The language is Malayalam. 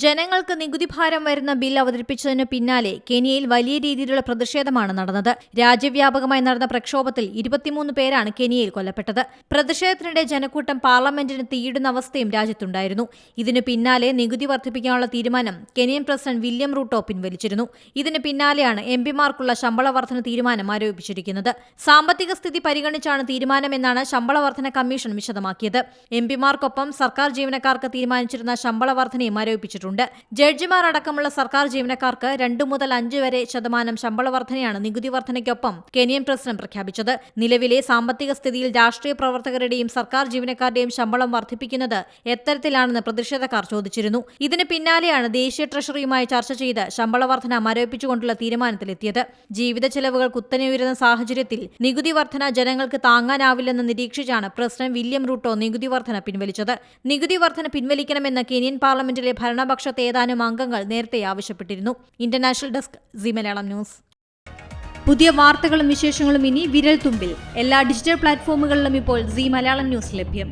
ജനങ്ങൾക്ക് നികുതി ഭാരം വരുന്ന ബിൽ അവതരിപ്പിച്ചതിനു പിന്നാലെ കെനിയയിൽ വലിയ രീതിയിലുള്ള പ്രതിഷേധമാണ് നടന്നത്. രാജ്യവ്യാപകമായി നടന്ന പ്രക്ഷോഭത്തിൽ ഇരുപത്തിമൂന്ന് പേരാണ് കെനിയയിൽ കൊല്ലപ്പെട്ടത്. പ്രതിഷേധത്തിനിടെ ജനക്കൂട്ടം പാർലമെന്റിന് തീയിടുന്ന അവസ്ഥയും രാജ്യത്തുണ്ടായിരുന്നു. ഇതിനു പിന്നാലെ നികുതി വർദ്ധിപ്പിക്കാനുള്ള തീരുമാനം കെനിയൻ പ്രസിഡന്റ് വില്യം റൂട്ടോ പിൻവലിച്ചിരുന്നു. ഇതിന് പിന്നാലെയാണ് എം പിമാർക്കുള്ള ശമ്പള വർധന തീരുമാനം ആരോപിച്ചിരിക്കുന്നത്. സാമ്പത്തിക സ്ഥിതി പരിഗണിച്ചാണ് തീരുമാനമെന്നാണ് ശമ്പള വർധന കമ്മീഷൻ വിശദമാക്കിയത്. എം പിമാർക്കൊപ്പം സർക്കാർ ജീവനക്കാർക്ക് തീരുമാനിച്ചിരുന്ന ശമ്പള വർധനയും ആരോപിച്ചിട്ടുണ്ട് ജഡ്ജിമാർ അടക്കമുള്ള സർക്കാർ ജീവനക്കാർക്ക് രണ്ടു മുതൽ അഞ്ച് വരെ ശതമാനം ശമ്പള വർധനയാണ് നികുതി വർധനയ്ക്കൊപ്പം കെനിയൻ പ്രസിഡന്റ് പ്രഖ്യാപിച്ചത്. നിലവിലെ സാമ്പത്തിക സ്ഥിതിയിൽ രാഷ്ട്രീയ പ്രവർത്തകരുടെയും സർക്കാർ ജീവനക്കാരുടെയും ശമ്പളം വർദ്ധിപ്പിക്കുന്നത് എത്തരത്തിലാണെന്ന് പ്രതിഷേധക്കാർ ചോദിച്ചിരുന്നു. ഇതിന് പിന്നാലെയാണ് ദേശീയ ട്രഷറിയുമായി ചർച്ച ചെയ്ത് ശമ്പള വർധന മരവിപ്പിച്ചുകൊണ്ടുള്ള തീരുമാനത്തിലെത്തിയത്. ജീവിത ചെലവുകൾ കുത്തനെ ഉയരുന്ന സാഹചര്യത്തിൽ നികുതി വർധന ജനങ്ങൾക്ക് താങ്ങാനാവില്ലെന്ന് നിരീക്ഷിച്ചാണ് പ്രസിഡന്റ് വില്യം റൂട്ടോ നികുതി വർധന പിൻവലിച്ചത്. നികുതി വർധന പിൻവലിക്കണമെന്ന് കെനിയൻ പാർലമെന്റിലെ ഭരണപക്ഷത്തെ ഏതാനും അംഗങ്ങൾ നേരത്തെ ആവശ്യപ്പെട്ടിരുന്നു. International desk C Malayalam news. പുതിയ വാർത്തകളും വിശേഷങ്ങളും ഇനി വിരൽ തുമ്പിൽ എല്ലാ ഡിജിറ്റൽ പ്ലാറ്റ്ഫോമുകളിലും ഇപ്പോൾ സി മലയാളം ന്യൂസ് ലഭ്യം.